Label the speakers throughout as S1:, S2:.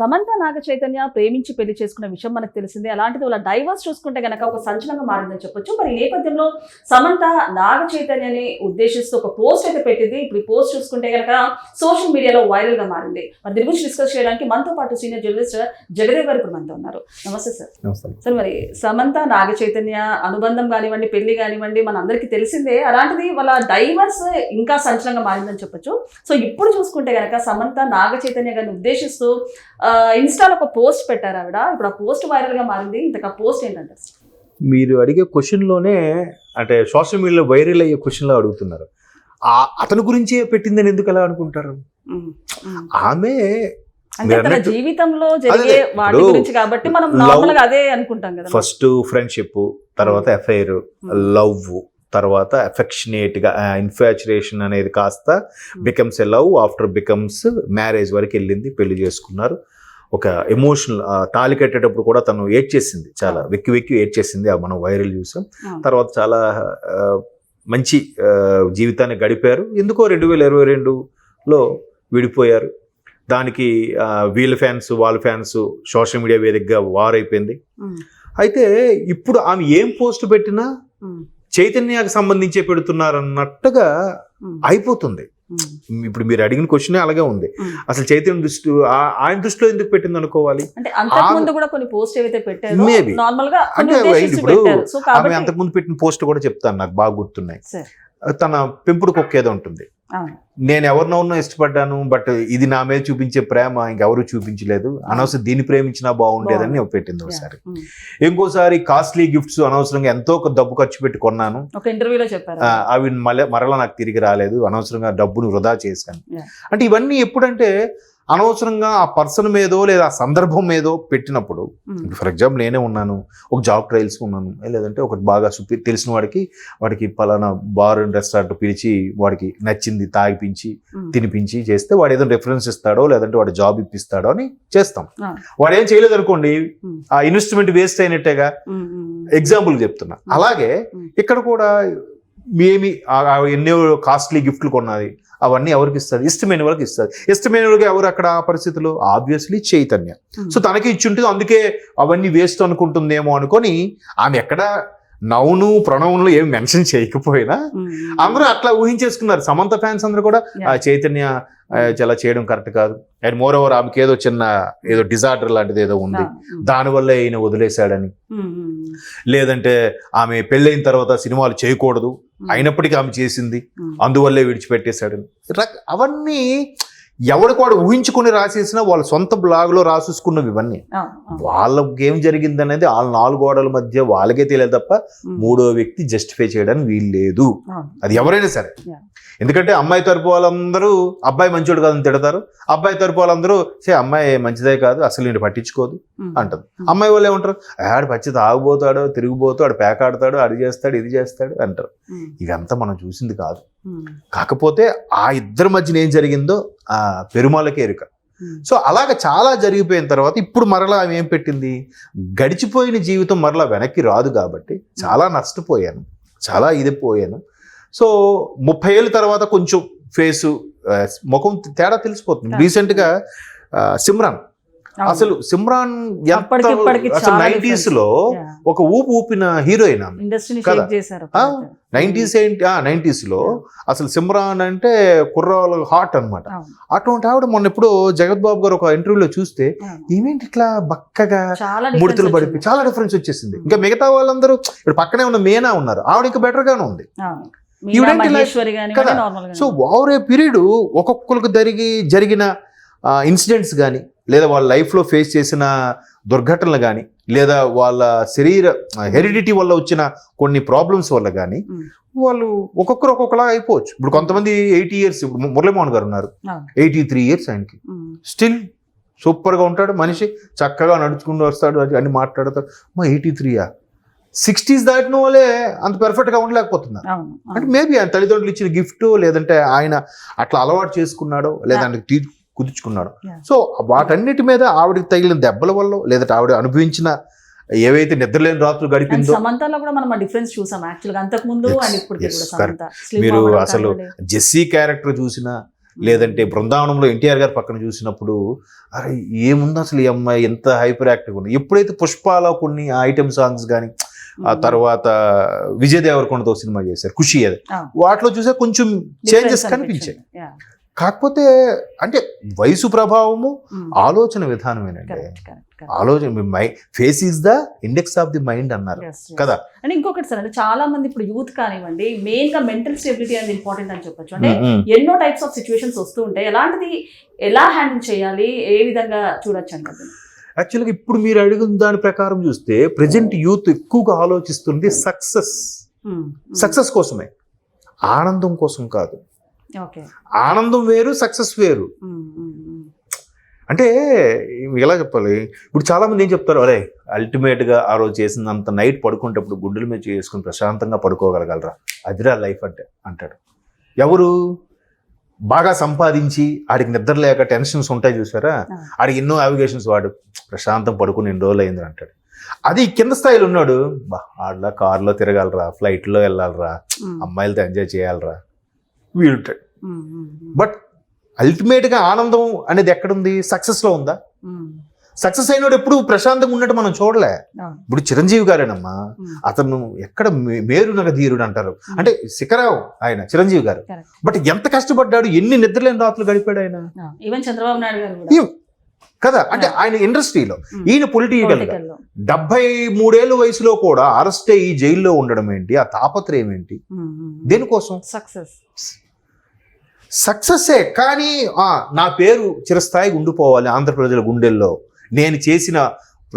S1: సమంత నాగ చైతన్య ప్రేమించి పెళ్ళి చేసుకున్న విషయం మనకు తెలిసిందే. అలాంటిది వాళ్ళ డైవర్స్ చూసుకుంటే గనక ఒక సంచలనంగా మారిందని చెప్పొచ్చు. మరి ఈ నేపథ్యంలో సమంత నాగ చైతన్యని ఉద్దేశిస్తూ ఒక పోస్ట్ అయితే పెట్టింది. ఇప్పుడు ఈ పోస్ట్ చూసుకుంటే గనక సోషల్ మీడియాలో వైరల్గా మారింది. మరి దీని గురించి డిస్కస్ చేయడానికి మనతో పాటు సీనియర్ జర్నలిస్ట్ జగదేవ్ గారు ఇప్పుడు మనతో ఉన్నారు. నమస్తే సార్. సార్ మరి సమంత నాగ చైతన్య అనుబంధం కానివ్వండి పెళ్ళి కానివ్వండి మన అందరికీ తెలిసిందే. అలాంటిది వాళ్ళ డైవర్స్ ఇంకా సంచలనంగా మారిందని చెప్పొచ్చు. సో ఇప్పుడు చూసుకుంటే గనక సమంత నాగ చైతన్య గారిని ఉద్దేశిస్తూ ఇన్స్టాలో ఒక పోస్ట్ పెట్టారు ఆవిడ. ఇప్పుడు ఆ పోస్ట్ వైరల్గా మారింది. ఇంతకు ఆ పోస్ట్ ఏంటంటే
S2: మీరు అడిగే క్వశ్చన్లోనే అంటే సోషల్ మీడియాలో వైరల్ అయ్యే క్వశ్చన్లో అడుగుతున్నారు. ఆ అతని గురించే పెట్టిందని ఎందుకు అలా అనుకుంటారు. ఆమె
S1: జీవితంలో జరిగే వాటి గురించి కాబట్టి మనం నార్మల్గా అదే అనుకుంటాం కదా
S2: ఫస్ట్ ఫ్రెండ్షిప్ తర్వాత ఎఫైర్ లవ్ తర్వాత అఫెక్షనేట్గా ఇన్ఫాచురేషన్ అనేది కాస్త becomes a love after becomes marriage వరకు వెళ్ళింది పెళ్ళి చేసుకున్నారు. ఒక ఎమోషనల్ తాళి కట్టేటప్పుడు కూడా తను ఏడ్చేసింది. చాలా వెక్కి వెక్కి ఏడ్చేసింది ఆ మనం వైరల్ చూసాం. తర్వాత చాలా మంచి జీవితాన్ని గడిపారు. ఎందుకో రెండు వేల ఇరవై రెండులో విడిపోయారు. దానికి వీళ్ళ ఫ్యాన్స్ వాళ్ళ ఫ్యాన్స్ సోషల్ మీడియా వేదికగా వార్ అయిపోయింది అయితే ఇప్పుడు ఆమె ఏం పోస్ట్ పెట్టినా
S1: ఉమ్,
S2: చైతన్యానికి సంబంధించే పెడుతున్నారన్నట్టుగా అయిపోతుంది. ఇప్పుడు మీరు అడిగిన క్వశ్చన్ అలాగే ఉంది. అసలు చైతన్య దృష్టి ఆయన దృష్టిలో ఎందుకు పెట్టింది అనుకోవాలి?
S1: అంటే
S2: ఇప్పుడు ఆమె అంతకుముందు పెట్టిన పోస్ట్ కూడా చెప్తాను నాకు బాగా గుర్తున్నాయి. తన పెంపుడు కుక్క ఏదో ఉంటుంది. నేను ఎవరినో ఇష్టపడ్డాను బట్ ఇది నా మీద చూపించే ప్రేమ ఇంకెవరు చూపించలేదు. అనవసరం దీన్ని ప్రేమించినా బాగుండేదని పెట్టింది ఒకసారి.
S1: ఉమ్.
S2: ఇంకోసారి కాస్ట్లీ గిఫ్ట్స్ అనవసరంగా ఎంతో ఒక డబ్బు ఖర్చు పెట్టి కొన్నాను.
S1: ఒక ఇంటర్వ్యూలో చెప్పారు?
S2: అవి మళ్ళీ మరలా నాకు తిరిగి రాలేదు. అనవసరంగా డబ్బును వృధా చేశాను. అంటే ఇవన్నీ ఎప్పుడంటే అనవసరంగా ఆ పర్సన్ మీదో లేదా ఆ సందర్భం మీదో పెట్టినప్పుడు ఫర్ ఎగ్జాంపుల్ నేనే ఉన్నాను ఒక జాబ్ ట్రయల్స్ ఉన్నాను లేదంటే ఒక బాగా సుపి తెలిసిన వాడికి వాడికి పలానా బార్ అండ్ రెస్టారెంట్ పిలిచి వాడికి నచ్చింది తాగిపించి తినిపించి చేస్తే వాడు ఏదో రెఫరెన్స్ ఇస్తాడో లేదంటే వాడు జాబ్ ఇప్పిస్తాడో అని చేస్తాం. వాడు ఏం చేయలేదు అనుకోండి. ఆ ఇన్వెస్ట్మెంట్ వేస్ట్ అయినట్టేగా ఎగ్జాంపుల్ చెప్తున్నా. అలాగే. ఇక్కడ కూడా మేమి ఎన్నో కాస్ట్లీ గిఫ్ట్లు కొన్నది. అవన్నీ ఎవరికి ఇస్తుంది? ఇష్టమైన వాళ్ళకి ఇస్తుంది. ఇష్టమైన వాళ్ళకి ఎవరు అక్కడ ఆ పరిస్థితులు? ఆబ్వియస్లీ చైతన్య.
S1: ఉమ్.
S2: సో తనకి ఇచ్చి ఉంటుంది అందుకే అవన్నీ వేస్ట్ అనుకుంటుందేమో అనుకొని ఆమె ఎక్కడ నౌను ప్రణవులు ఏమి మెన్షన్ చేయకపోయినా
S1: ఉమ్.
S2: అందరూ అట్లా ఊహించేసుకున్నారు. సమంత ఫ్యాన్స్ అందరూ కూడా ఆ. చైతన్య చాలా చేయడం కరెక్ట్ కాదు. అండ్ మోర్ ఓవర్ ఆమెకి ఏదో చిన్న ఏదో డిజార్డర్ లాంటిది ఏదో ఉంది.
S1: ఆ, ఉమ్,
S2: దానివల్ల ఈయన వదిలేశాడని. లేదంటే ఆమె పెళ్ళైన తర్వాత సినిమాలు చేయకూడదు. అయినప్పటికీ ఆమె చేసింది. అందువల్లే విడిచిపెట్టేశాడని రక- అవన్నీ ఎవరికి వాడు ఊహించుకొని రాసేసినా వాళ్ళ సొంత బ్లాగ్లో రాసేసుకున్నవి ఇవన్నీ. వాళ్ళకి ఏం జరిగింది అనేది వాళ్ళ నాలుగు గోడల మధ్య వాళ్ళకే తెలియదు తప్ప మూడో వ్యక్తి జస్టిఫై చేయడానికి వీలు లేదు అది ఎవరైనా సరే. ఎందుకంటే అమ్మాయి తరపు వాళ్ళందరూ అబ్బాయి మంచోడు కాదని తిడతారు. అబ్బాయి తరపు వాళ్ళందరూ సే అమ్మాయి మంచిదే కాదు అసలు నేను పట్టించుకోదు అంటారు. అమ్మాయి వాళ్ళు ఏమంటారు ఆడు పచ్చి తాగుపోతాడు తిరిగిపోతాడు ఆడు పేకాడతాడు అది చేస్తాడు ఇది చేస్తాడు అంటారు. ఇదంతా మనం చూసింది కాదు. కాకపోతే ఆ ఇద్దరి మధ్యన ఏం జరిగిందో ఆ పెరుమాలకే ఎరుక. సో అలాగ చాలా జరిగిపోయిన తర్వాత ఇప్పుడు మరలా ఆమె ఏం పెట్టింది గడిచిపోయిన జీవితం మరలా వెనక్కి రాదు కాబట్టి చాలా నష్టపోయాను చాలా ఇది పోయాను సో ముప్పై ఏళ్ళ తర్వాత కొంచెం ఫేసు ముఖం తేడా తెలిసిపోతుంది. రీసెంట్గా సిమ్రాన్. అసలు సిమ్రాన్ ఎంత
S1: అప్పటికి ఇప్పటికి
S2: అసలు
S1: చాలా
S2: నైంటీస్
S1: difference.
S2: లో. ఒక ఊపు ఊపిన హీరోయిన్ ఆమె
S1: ఇండస్ట్రీని
S2: కదా.
S1: షేక్ చేశారు
S2: ఆ,
S1: అప్పుడైతే.
S2: నైంటీస్ ఏంటి నైంటీస్లో అసలు సిమ్రాన్ అంటే కుర్రాళ్ళ హాట్ అన్నమాట
S1: అవును,
S2: అటువంటి ఆవిడ మొన్న ఎప్పుడు జగత్ బాబు గారు ఒక ఇంటర్వ్యూలో చూస్తే. ఏమేంటి ఇట్లా బక్కగా ముడతలు
S1: వచ్చింది.
S2: చాలా డిఫరెన్స్ వచ్చేసింది ఇంకా మిగతా వాళ్ళందరూ ఇప్పుడు పక్కనే ఉన్న మీనా ఉన్నారు ఆవిడ ఇంకా బెటర్ గానే ఉంది కదా. సో ఓవర్ ఏ పీరియడ్ ఒక్కొక్కరికి జరిగి జరిగిన ఇన్సిడెంట్స్ కానీ లేదా వాళ్ళ లైఫ్లో ఫేస్ చేసిన దుర్ఘటనలు కానీ లేదా వాళ్ళ శరీర హెరిడిటీ వల్ల వచ్చిన కొన్ని ప్రాబ్లమ్స్ వల్ల కానీ. వాళ్ళు ఒక్కొక్కరు ఒక్కొక్కలా అయిపోవచ్చు. ఇప్పుడు కొంతమంది ఎయిటీ ఇయర్స్ ఇప్పుడు మురళీమోహన్ గారు ఉన్నారు. ఎయిటీ త్రీ ఇయర్స్ ఆయనకి. స్టిల్ సూపర్గా ఉంటాడు మనిషి చక్కగా నడుచుకుంటూ వస్తాడు అన్ని మాట్లాడతాడు. మా ఎయిటీ త్రీయా సిక్స్టీస్ దాటిన వాళ్ళే అంత పెర్ఫెక్ట్గా ఉండలేకపోతున్నారు. అంటే మేబీ ఆయన తల్లిదండ్రులు ఇచ్చిన గిఫ్ట్ లేదంటే ఆయన అట్లా అలవాటు చేసుకున్నాడో లేదంటే తీ కుదుర్చుకున్నాడో. సో వాటన్నిటి మీద ఆవిడకి తగిలిన దెబ్బల వల్ల లేదంటే ఆవిడ అనుభవించిన ఏవైతే నిద్రలేని రాత్రులు గడిపిందో
S1: సమంతలో కూడా మనం డిఫరెన్స్ చూసాం. యాక్చువల్గా అంతకు ముందు
S2: Yes,
S1: అండ్ ఇప్పటికి
S2: yes,
S1: కూడా సమంత. Slim
S2: మీరు అసలు. జెస్సీ క్యారెక్టర్ చూసినా లేదంటే బృందావనంలో ఎన్టీఆర్ గారు పక్కన చూసినప్పుడు అరే ఏముంది అసలు ఈ అమ్మాయి? ఎంత హైపర్ యాక్టివ్ ఉంది ఎప్పుడైతే పుష్పాలో కొన్ని ఐటమ్ సాంగ్స్ కానీ ఆ తర్వాత విజయ్ దేవరకొండతో సినిమా చేశారు ఖుషి అది. వాటిలో చూసే కొంచెం చేంజెస్ కనిపించాయి. కాకపోతే అంటే వయసు ప్రభావము ఆలోచన విధానమేనండి. ఆలోచన my face is the index of the mind అన్నారు. కదా?
S1: అండ్ ఇంకొకటి సార్ అంటే చాలా మంది ఇప్పుడు యూత్ కానివ్వండి మెయిన్గా మెంటల్ స్టెబిలిటీ అనేది ఇంపార్టెంట్ అని చెప్పొచ్చు. అంటే
S2: ఉమ్, ఉమ్.
S1: ఎన్నో టైప్స్ ఆఫ్ సిచ్యువేషన్స్ వస్తూ ఉంటాయి. ఎలాంటిది ఎలా హ్యాండిల్ చేయాలి ఏ విధంగా చూడొచ్చు అంటారు
S2: యాక్చువల్గా ఇప్పుడు మీరు అడిగిన దాని ప్రకారం చూస్తే ప్రజెంట్ యూత్ ఎక్కువగా ఆలోచిస్తుంది సక్సెస్. సక్సెస్ కోసమే. ఆనందం కోసం కాదు. ఆనందం వేరు సక్సెస్ వేరు. అంటే ఎలా చెప్పాలి? ఇప్పుడు చాలా మంది ఏం చెప్తారు? అరే అల్టిమేట్గా ఆ రోజు చేసినంత నైట్ పడుకుంటప్పుడు గుడ్డల మీద చేసుకుని ప్రశాంతంగా పడుకోగలగలరా. అదిరా లైఫ్ అంటే అంటాడు. ఎవరు? బాగా సంపాదించి ఆడికి నిద్ర లేక టెన్షన్స్ ఉంటాయి చూసారా? ఆడికి ఎన్నో అవిగేషన్స్ వాడు ప్రశాంతం పడుకుని ఎన్ని రోజులు అయింది అంటాడు. అది కింద స్థాయిలో ఉన్నాడు. బా ఆడలా కార్లో తిరగాలరా ఫ్లైట్లో వెళ్ళాలరా అమ్మాయిలతో ఎంజాయ్ చేయాలరా. వీడుంటాడు బట్ అల్టిమేట్గా ఆనందం అనేది ఎక్కడుంది? సక్సెస్లో ఉందా? సక్సెస్ అయినోడు ఎప్పుడు ప్రశాంతంగా ఉన్నట్టు మనం చూడలే. ఇప్పుడు చిరంజీవి గారేనమ్మా అతను ఎక్కడ మే- మేరునగ ధీరుడు అంటారు. అంటే శిఖరావు ఆయన చిరంజీవి గారు. బట్ ఎంత కష్టపడ్డాడు ఎన్ని నిద్రలేని రాత్రులు గడిపాడు ఆయన?
S1: ఈవెన్ చంద్రబాబు నాయుడు గారు
S2: కదా? అంటే ఆయన ఇండస్ట్రీలో. ఈయన పొలిటికల్. డెబ్బై మూడేళ్ళ వయసులో కూడా అరెస్ట్ అయ్యి జైల్లో ఉండడం ఏంటి? ఆ తాపత్రయం ఏంటి. దేనికోసం?
S1: సక్సెస్
S2: సక్సెస్సే కానీ నా పేరు చిరస్థాయిగా ఉండిపోవాలి ఆంధ్ర ప్రజల గుండెల్లో. నేను చేసిన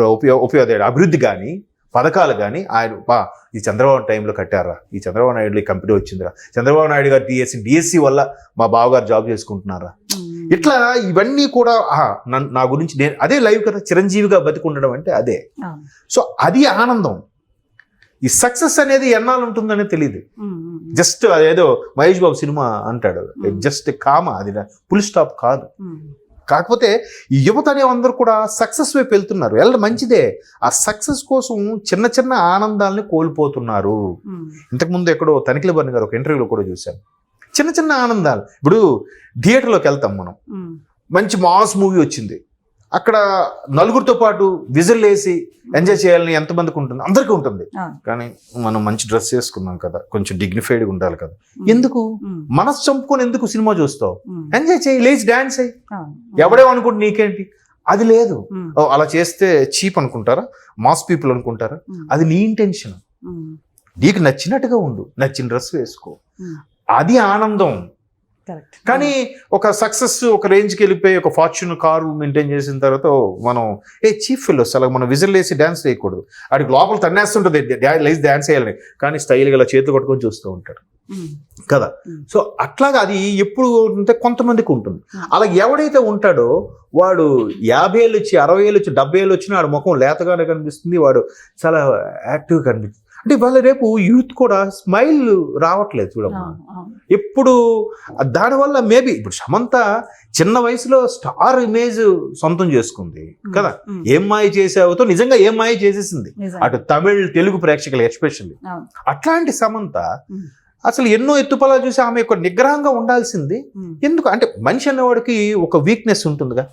S2: ఉపయోగ ఉపయోగ అభివృద్ధి కానీ పథకాలు కానీ ఆయన ఈ చంద్రబాబు టైంలో కట్టారా? ఈ చంద్రబాబు నాయుడు ఈ కంపెనీ వచ్చిందిరా. చంద్రబాబు నాయుడు గారు డిఎస్సి డిఎస్సి వల్ల మా బావగారు జాబ్ చేసుకుంటున్నారా? ఇట్లా ఇవన్నీ కూడా నా గురించి నేను అదే లైవ్ కదా చిరంజీవిగా బతికుండడం అంటే అదే. సో అది ఆనందం. ఈ సక్సెస్ అనేది ఎన్నాళ్ళు ఉంటుందని తెలియదు జస్ట్ అదేదో మహేష్ బాబు సినిమా అంటాడు. జస్ట్ కామ అది ఫుల్ స్టాప్ కాదు. కాకపోతే ఈ యువత అనే అందరూ కూడా సక్సెస్ వైపు వెళ్తున్నారు. వెళ్ళడం మంచిదే. ఆ సక్సెస్ కోసం చిన్న చిన్న ఆనందాలని కోల్పోతున్నారు. ఇంతకుముందు ఎక్కడో తనిఖీల బర్ని గారు ఒక ఇంటర్వ్యూలో కూడా చూశాను. చిన్న చిన్న ఆనందాలు. ఇప్పుడు థియేటర్లోకి వెళ్తాం మనం. మంచి మాస్ మూవీ వచ్చింది. అక్కడ నలుగురితో పాటు విజిల్ వేసి ఎంజాయ్ చేయాలని ఎంతమందికి ఉంటుంది? అందరికీ ఉంటుంది. కానీ మనం మంచి డ్రెస్ వేసుకున్నాం కదా. కొంచెం డిగ్నిఫైడ్గా ఉండాలి కదా. ఎందుకు? మనసు చంపుకొని ఎందుకు సినిమా చూస్తావు? ఎంజాయ్ చేయి లేచి డాన్స్ అయ్యి ఎవడేమో అనుకుంటు నీకేంటి? అది లేదు. అలా చేస్తే చీప్ అనుకుంటారా? మాస్ పీపుల్ అనుకుంటారా? అది నీ ఇంటెన్షన్ నీకు నచ్చినట్టుగా ఉండు. నచ్చిన డ్రెస్ వేసుకో. అది ఆనందం. కానీ ఒక సక్సెస్ ఒక రేంజ్కి వెళ్ళిపోయి ఒక ఫార్చ్యూన్ కారు మెయింటైన్ చేసిన తర్వాత మనం ఏ చీఫ్ ఫెలోస్ అలా మనం విజిల్ వేసి డ్యాన్స్ చేయకూడదు. వాడికి లోపల తన్నేస్తుంటుంది లేచి డ్యాన్స్ చేయాలని. కానీ స్టైల్గా ఇలా చేతులు పట్టుకొని చూస్తూ ఉంటాడు. కదా. సో అట్లాగా అది ఎప్పుడు ఉంటే కొంతమందికి ఉంటుంది. అలా ఎవడైతే ఉంటాడో వాడు యాభై ఏళ్ళు వచ్చి అరవై ఏళ్ళు వచ్చి డెబ్బై ఏళ్ళు వచ్చినా వాడు ముఖం లేతగానే కనిపిస్తుంది. వాడు చాలా యాక్టివ్గా కనిపిస్తుంది. అంటే ఇవాళ రేపు యూత్ కూడా స్మైల్ రావట్లేదు చూడమ్మా. ఎప్పుడు దానివల్ల మేబీ ఇప్పుడు సమంత చిన్న వయసులో స్టార్ ఇమేజ్ సొంతం చేసుకుంది కదా. ఏం మాయ చేసావుతో నిజంగా ఏం మాయ చేసేసింది. అటు తమిళ్ తెలుగు ప్రేక్షకులు ఎస్పెషల్లీ. అట్లాంటి సమంత. అసలు ఎన్నో ఎత్తుపలా చూసి ఆమె యొక్క నిగ్రహంగా ఉండాల్సింది. ఎందుకు? అంటే మనిషి అనేవాడికి ఒక వీక్నెస్ ఉంటుందిగా.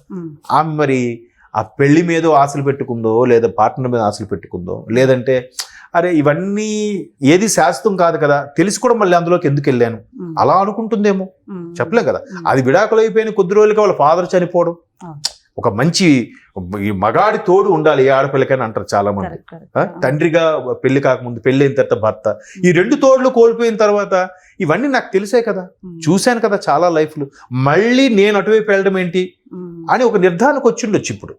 S2: ఆమె మరి ఆ పెళ్ళి మీద ఆశలు పెట్టుకుందో లేదా పార్ట్నర్ మీద ఆశలు పెట్టుకుందో లేదంటే అరే ఇవన్నీ ఏది శాశ్వతం కాదు కదా తెలిసి కూడా మళ్ళీ అందులోకి ఎందుకు వెళ్ళాను? అలా అనుకుంటుందేమో? చెప్పలేం కదా. అది విడాకులు అయిపోయిన కొద్ది రోజులకి వాళ్ళ ఫాదర్ చనిపోవడం. ఒక మంచి ఈ మగాడి తోడు ఉండాలి ఏ ఆడపిల్లకైనా అంటారు చాలా మంది? తండ్రిగా పెళ్ళి కాకముందు పెళ్ళి అయిన తర్వాత భర్త. ఈ రెండు తోడులు కోల్పోయిన తర్వాత ఇవన్నీ నాకు తెలిసే కదా. చూశాను కదా చాలా లైఫ్లు. మళ్ళీ నేను అటువైపు వెళ్ళడం ఏంటి? అని ఒక నిర్ధారణకు వచ్చిండొచ్చు ఇప్పుడు.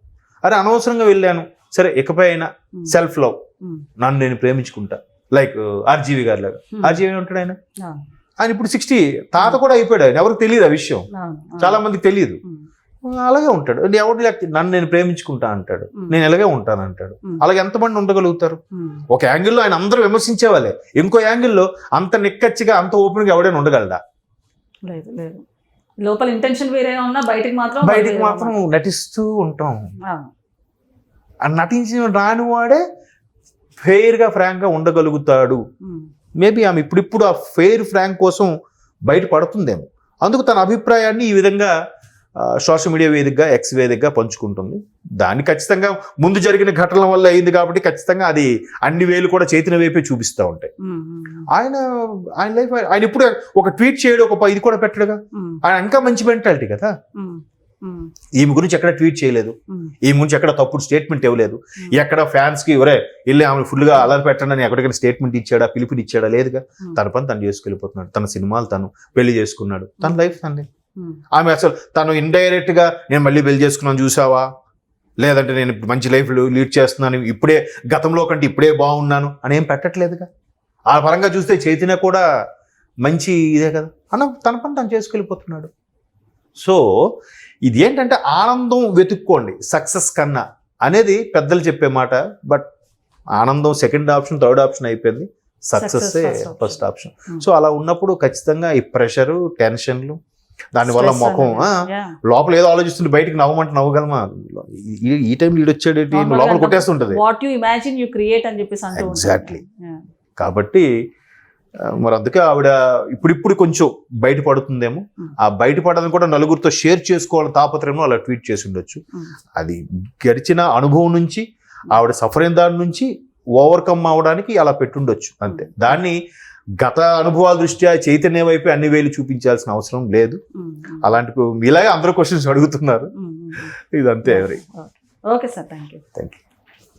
S2: అరే అనవసరంగా వెళ్ళాను. సరే ఇకపై అయినా సెల్ఫ్ లవ్ నన్ను నేను ప్రేమించుకుంటా. లైక్ ఆర్జీవి గారి లాగా. ఆర్జీవి ఉంటాడు ఆయన? ఆయన ఇప్పుడు సిక్స్టీ తాత కూడా అయిపోయాడు ఆయన. ఎవరికి తెలియదు ఆ విషయం. చాలా మందికి తెలియదు. అలాగే ఉంటాడు. ఎవరు లేకపోతే నన్ను నేను ప్రేమించుకుంటా అంటాడు. నేను ఇలాగే ఉంటాను అంటాడు. అలాగే ఎంతమంది ఉండగలుగుతారు? ఒక యాంగిల్లో ఆయన అందరూ విమర్శించేవాళ్ళే. ఇంకో యాంగిల్లో అంత నిక్కచ్చిగా అంత ఓపెన్గా ఎవడైనా ఉండగలడా?
S1: లేదు లేదు. లోపల ఇంటెన్షన్ వేరే ఉన్నా బయటికి మాత్రం
S2: బయటికి మాత్రం నటిస్తూ ఉంటాం. నటించిన రాని వాడే ఫెయిర్గా ఫ్రాంక్గా ఉండగలుగుతాడు. మేబీ ఆమె ఇప్పుడిప్పుడు ఆ ఫెయిర్ ఫ్రాంక్ కోసం బయట పడుతుందేమో. అందుకు తన అభిప్రాయాన్ని ఈ విధంగా సోషల్ మీడియా వేదికగా ఎక్స్ వేదికగా పంచుకుంటుంది. దాన్ని ఖచ్చితంగా ముందు జరిగిన ఘటనల వల్ల అయింది కాబట్టి ఖచ్చితంగా అది అన్ని వేలు కూడా చైతన్య వైపే చూపిస్తూ ఉంటాయి. ఆయన ఆయన లైఫ్ ఆయన ఇప్పుడు ఒక ట్వీట్ చేయడం ఒక ఇది కూడా పెట్టడుగా. ఆయన ఇంకా మంచి మెంటాలిటీ కదా. ఈమె గురించి ఎక్కడ ట్వీట్ చేయలేదు. ఈమె గురించి ఎక్కడ తప్పుడు స్టేట్మెంట్ ఇవ్వలేదు. ఎక్కడ ఫ్యాన్స్కి ఎవరే వెళ్ళి ఆమె ఫుల్గా అలర్ పెట్టండి అని ఎక్కడికైనా స్టేట్మెంట్ ఇచ్చాడా పిలుపుని ఇచ్చాడా లేదుగా. తన పని తను చేసుకెళ్ళిపోతున్నాడు. తన సినిమాలు తను పెళ్ళి చేసుకున్నాడు. తన లైఫ్ తనది.
S1: ఉమ్,
S2: ఆమె అసలు తను ఇండైరెక్ట్గా నేను మళ్ళీ పెళ్ళి చేసుకున్నాను చూసావా? లేదంటే నేను మంచి లైఫ్ లీడ్ చేస్తున్నాను ఇప్పుడే గతంలో కంటే ఇప్పుడే బాగున్నాను అని ఏం పెట్టట్లేదుగా? ఆ పరంగా చూస్తే చైతన్య కూడా మంచి ఇదే కదా? అన్న తన పని తను చేసుకెళ్ళిపోతున్నాడు. సో ఇది ఏంటంటే ఆనందం వెతుక్కోండి సక్సెస్ కన్నా అనేది పెద్దలు చెప్పే మాట. బట్ ఆనందం సెకండ్ ఆప్షన్ థర్డ్ ఆప్షన్ అయిపోయింది. సక్సెస్. First option. సో అలా ఉన్నప్పుడు ఖచ్చితంగా ఈ ప్రెషరు టెన్షన్లు దానివల్ల ముఖం. లోపల ఏదో ఆలోచిస్తుంది బయటికి నవ్వమంటే నవ్వగలమా ఈ- టైం లీడ్ వచ్చాడు లోపల కొట్టేస్తుంటది
S1: what you imagine you create అని చెప్పేసి అంటూ ఉంటారు.
S2: Exactly.
S1: Yeah.
S2: కాబట్టి మరి అందుకే ఆవిడ ఇప్పుడిప్పుడు కొంచెం బయటపడుతుందేమో
S1: Hmm.
S2: ఆ బయటపడదని కూడా నలుగురితో షేర్ చేసుకోవాలని తాపత్రయంలో అలా ట్వీట్ చేసి ఉండొచ్చు
S1: Hmm.
S2: అది గడిచిన అనుభవం నుంచి ఆవిడ సఫర్ అయిన దాని నుంచి ఓవర్కమ్ అవడానికి అలా పెట్టుండొచ్చు అంతే
S1: Hmm.
S2: దాన్ని గత అనుభవాల దృష్ట్యా చైతన్య వైపు అన్ని వేలు చూపించాల్సిన అవసరం లేదు. అలాంటి ఇలాగే అందరూ క్వశ్చన్స్ అడుగుతున్నారు. ఇదంతే ఎవరి?
S1: Okay sir thank you
S2: thank you